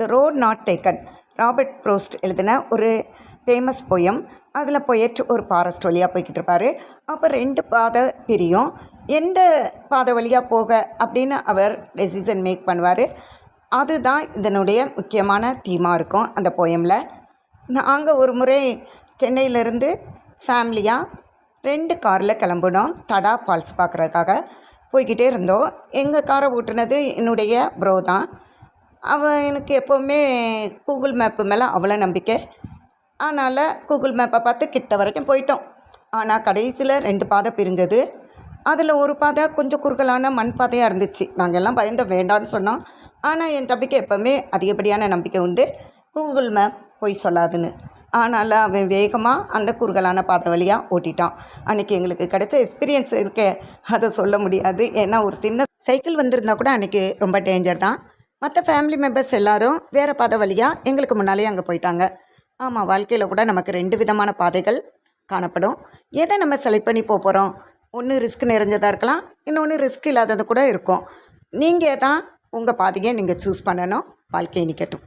The road not taken Robert Frost எழுதின ஒரு famous poem அதில் போயிட்டு ஒரு ஃபாரஸ்ட் வழியாக போய்கிட்டு இருப்பார். அப்போ ரெண்டு பாதை பிரியும். எந்த பாதை வழியாக போக அப்படின்னு அவர் டெசிஷன் மேக் பண்ணுவார். அதுதான் இதனுடைய முக்கியமான தீமாக இருக்கும் அந்த போயமில் நாங்கள் ஒரு முறை சென்னையிலேருந்து ஃபேமிலியாக ரெண்டு காரில் கிளம்புனோம். தடா ஃபால்ஸ் பார்க்குறதுக்காக போய்கிட்டே இருந்தோம். எங்கள் காரை ஓட்டுனது என்னுடைய ப்ரோ தான். அவள் எனக்கு எப்போவுமே கூகுள் மேப்பு மேலே அவ்வளோ நம்பிக்கை. அதனால் கூகுள் மேப்பை பார்த்து கிட்ட வரைக்கும் போயிட்டோம். ஆனால் கடைசியில் ரெண்டு பாதை பிரிஞ்சது. அதில் ஒரு பாதை கொஞ்சம் குறுகலான மண் பாதையாக இருந்துச்சு. நாங்கள் எல்லாம் பயந்த வேண்டான்னு சொன்னோம். ஆனால் என் தம்பிக்கு எப்போவுமே அதிகப்படியான நம்பிக்கை உண்டு. கூகுள் மேப் போய் சொல்லாதுன்னு. ஆனால் அவன் வேகமாக அந்த குறுகலான பாதை வழியாக ஓட்டிட்டான். அன்றைக்கி எங்களுக்கு கிடைச்ச எக்ஸ்பீரியன்ஸ் இருக்கே. அதை சொல்ல முடியாது. ஏன்னா ஒரு சின்ன சைக்கிள் வந்திருந்தா கூட அன்றைக்கி ரொம்ப டேஞ்சர் தான். மற்ற ஃபேமிலி மெம்பர்ஸ் எல்லாரும் வேறு பாதை வழியாக எங்களுக்கு முன்னாலேயே அங்கே போயிட்டாங்க. ஆமாம் வாழ்க்கையில் கூட நமக்கு ரெண்டு விதமான பாதைகள் காணப்படும். எதை நம்ம செலக்ட் பண்ணி போக போகிறோம் ஒன்று ரிஸ்க் நிறைஞ்சதாக இருக்கலாம் இன்னொன்று ரிஸ்க் இல்லாதது கூட இருக்கும். நீங்கள் தான் உங்கள் பாதையை நீங்கள் சூஸ் பண்ணணும் வாழ்க்கையை நிற்கட்டும்